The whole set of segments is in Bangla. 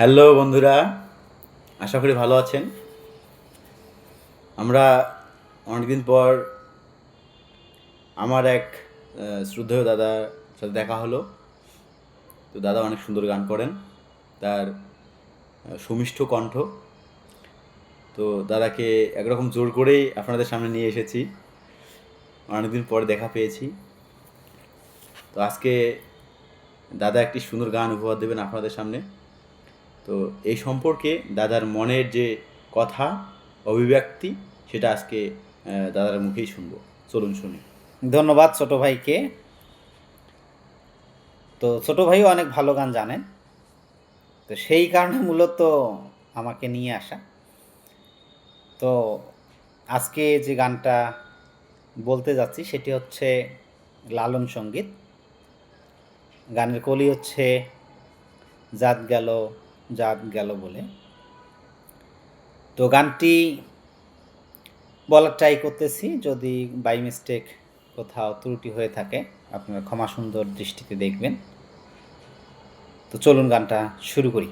হ্যালো বন্ধুরা, আশা করি ভালো আছেন। আমরা অনেকদিন পর আমার এক শ্রদ্ধেয় দাদার সাথে দেখা হলো। তো দাদা অনেক সুন্দর গান করেন, তার সুমিষ্ঠ কণ্ঠ। তো দাদাকে একরকম জোর করেই আপনাদের সামনে নিয়ে এসেছি। অনেকদিন পর দেখা পেয়েছি। তো আজকে দাদা একটি সুন্দর গান উপহার দেবেন আপনাদের সামনে। তো এই সম্পর্কে দাদার মনের যে কথা, অভিব্যক্তি, সেটা আজকে দাদার মুখেই শুনব। চলুন শুনি। ধন্যবাদ ছোট ভাইকে। তো ছোট ভাইও অনেক ভালো গান জানেন। তো সেই কারণে মূলত আমাকে নিয়ে আসা। তো আজকে যে গানটা বলতে যাচ্ছি, সেটি হচ্ছে লালন সংগীত। গানের কলি হচ্ছে জাত গেল জাত গেল বলে। তো গানটি বলার ট্রাই করতেছি, যদি বাই মিস্টেক কোথাও ত্রুটি হয়ে থাকে, আপনারা ক্ষমা সুন্দর দৃষ্টিতে দেখবেন। তো চলুন গানটা শুরু করি।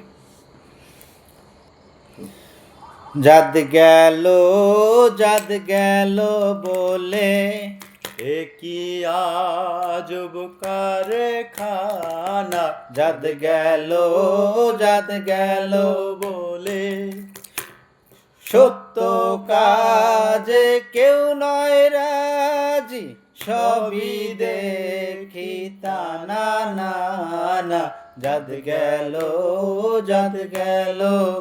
জাদ গেল জাদ গেল বলে কি আজব কারে খানা জাদ গেল জাদ গেল বলে। সত্য কাজে কেউ নয় রাজি, সবই দেখি তানা না জাদ গেল জাদ গেল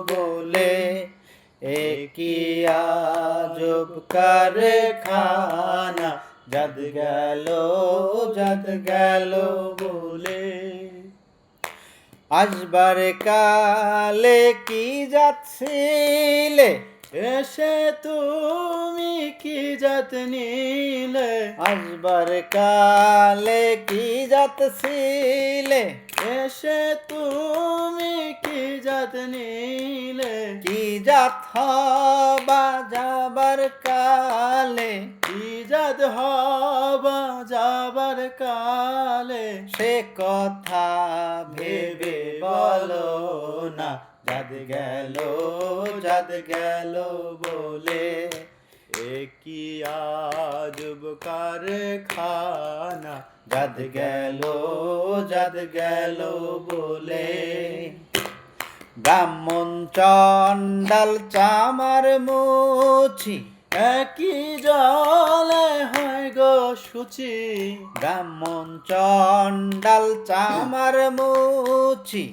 বলে। এ কি আজব কারে জাদ গেল যদ গেল বলে। আসবার কালে কি যাচ্ছিলে এসে তুমি কি জাত নিলে? আসবার কালে কি যাচ্ছিলে এসে তুমি কি জাত নিলে? কি যাত হবা যাবার কালে? কি জাত হবা যাবার কালে? সে কথা ভেবে বলো না যাদ গেল যাদ গেল বলে। কি আজব কারখানা? যাদ গেল যাদ গেল বলে। ব্রাহ্মণ চণ্ডাল চামার মুছি, একই জলে হয় গো সুচি। ব্রাহ্মণ চণ্ডাল চামার মুছি,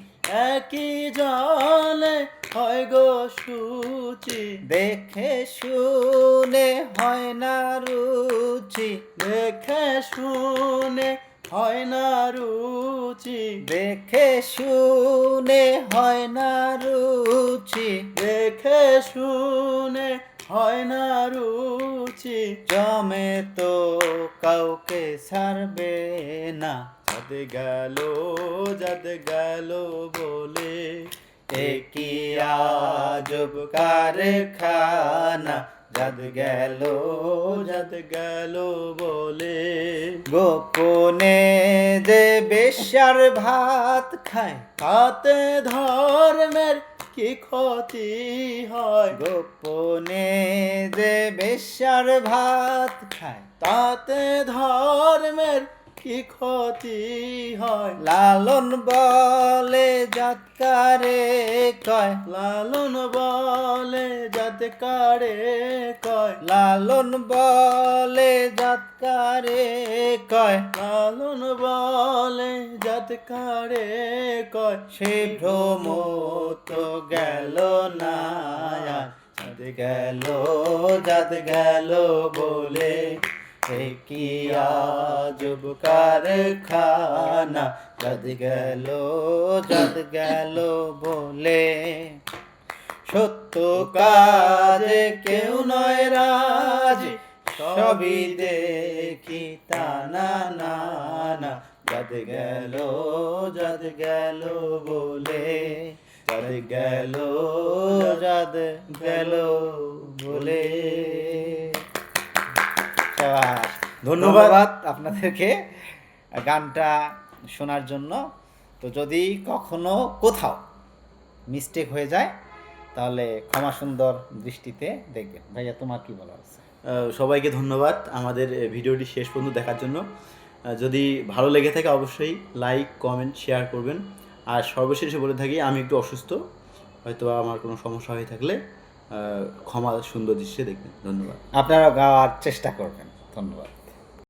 একই জলে হয় গো সুচি। দেখে শুনে হয় না রুচি, দেখে শুনে হয় না রুচি। দেখে শুনে হয় না রুচি। দেখে শুনে হয় না রুচি। জমে তো কাউকে সারবে না। যাদ গেল যাদ গেল বলে। কি আজব কারখানা। যাদ গেল যাদ গেল বলে। গোপনে যে বেশার ভাত খায়, তাতে ধর্মের কি ক্ষতি হয়? গোপনে যে বেশ্যার ভাত খায়, তাতে ধর্মের কি ক্ষতি হয়? লালন বলে জাতকারে কয়। লালন বলে যাতে কারে কয়। লালন বলে জাতকারে কয়। লালন বলে যাতে কারে কয়। সে ভ্রম তো গেল না গেল যাদ গেল বলে এ কি আজব কারখানা যাদ গেল যাদ গেল বলে সত্য কাজে কেউ নয় রাজি সবই দেখি তা না না না যাদ গেল যাদ গেল বলে যাদ গেল যাদ গেল বলে। ধন্যবাদ। আপনাদেরকে গানটা শোনার জন্য। তো যদি কখনো কোথাও মিস্টেক হয়ে যায় তাহলে ক্ষমা সুন্দর দৃষ্টিতে দেখবেন। ভাইয়া তোমার কি বলা আছে? সবাইকে ধন্যবাদ আমাদের ভিডিওটি শেষ পর্যন্ত দেখার জন্য। যদি ভালো লেগে থাকে অবশ্যই লাইক কমেন্ট শেয়ার করবেন। আর সর্বশেষে বলে থাকি আমি একটু অসুস্থ হয়তো আমার কোনো সমস্যা হয়ে থাকলে ক্ষমা সুন্দর দৃশ্যে দেখবেন। ধন্যবাদ। আপনারা গাওয়ার চেষ্টা করবেন। ধন্যবাদ।